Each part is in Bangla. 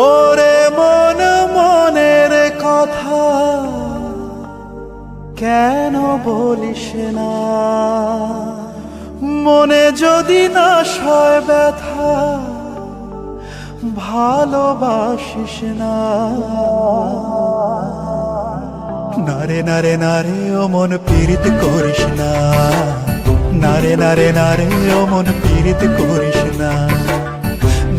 ওরে মন, মনের কথা কেন বলিস না? মনে যদি না সয় ব্যথা, ভালোবাসিস না। নারে নারে নারে, ও মন পীড়িত করিস না। নারে নারে নারে, ও মন পীড়িত করিস না।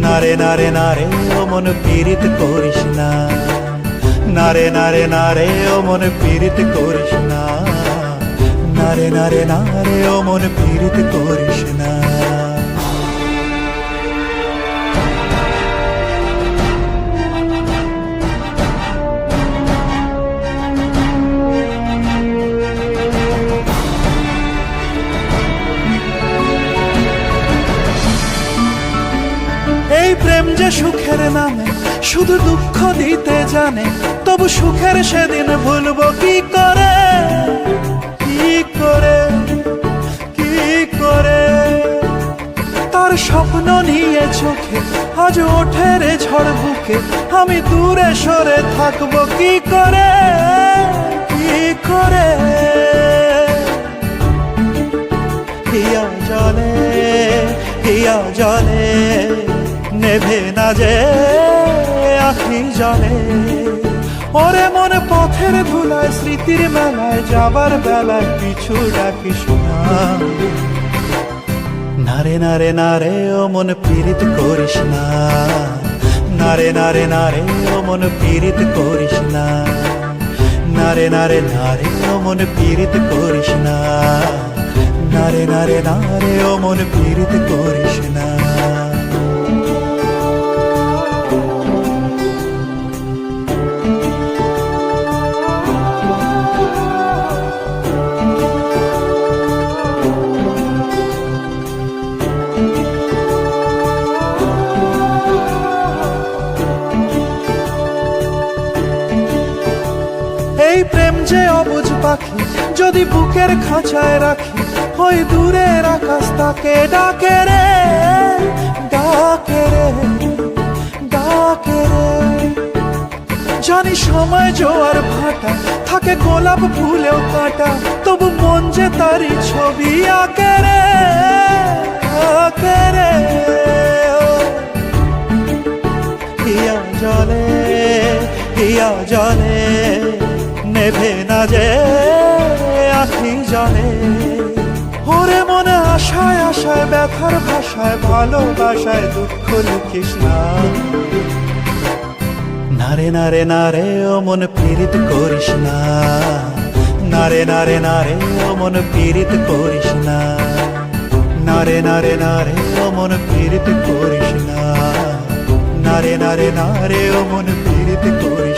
নারে নারে নারে, ও মন পীড়িত করিস না। নারে নারে নারে, ও মন পীড়িত করিস না। নারে নারে নারে, ও মন পীড়িত করিস না। যে সুখের নামে শুধু দুঃখ দিতে জানে, তবু সুখের সেদিন ভুলবো কি করে? কি করে? কি করে? তার স্বপ্ন নিয়ে চোখে আজ ওঠে রে ঝড় বুকে, আমি দূরে সরে থাকব কি করে? কি করে? জলে, হিয়া জলে। নেভে না যে আখি জলে ওরে মনে পথের ধুলায়, স্মৃতির মেলায়, যাবার বেলায় পিছু ডাকিস না নারে নারে নারে, ও মন পীড়িত করিস না। নারে নারে নারে, ও মন পীড়িত করিস না। নারে নারে নারে, ও মন পীড়িত করিস না। নারে নারে নারে, ও মন পীড়িত করিস না। যে অবুঝ পাখি যদি বুকের খাঁচায় রাখি, ওই দূরের আকাশ তাকে ডাকে রে ডাকে রে ডাকে রে। জানি সময় জোয়ার ভাটা, থাকে গোলাপ ফুলেও কাটা, তবু মন যে তারই ছবি আঁকে রে আঁকে রে। হিয়া জলে হিয়া জলে। নেভে না যে আখি জলে। ওরে মনে আশায় আশায়, ব্যথার ভাষায়, ভালোবাসায় দুঃখ লিখিস না। নারে নারে নারে ও মন পীড়িত করিস না। নারে নারে নারে ও মন পীড়িত করিস না। নারে নারে নারে ও মন পীড়িত করিস না। নারে নারে নারে ও মন পীড়িত করিস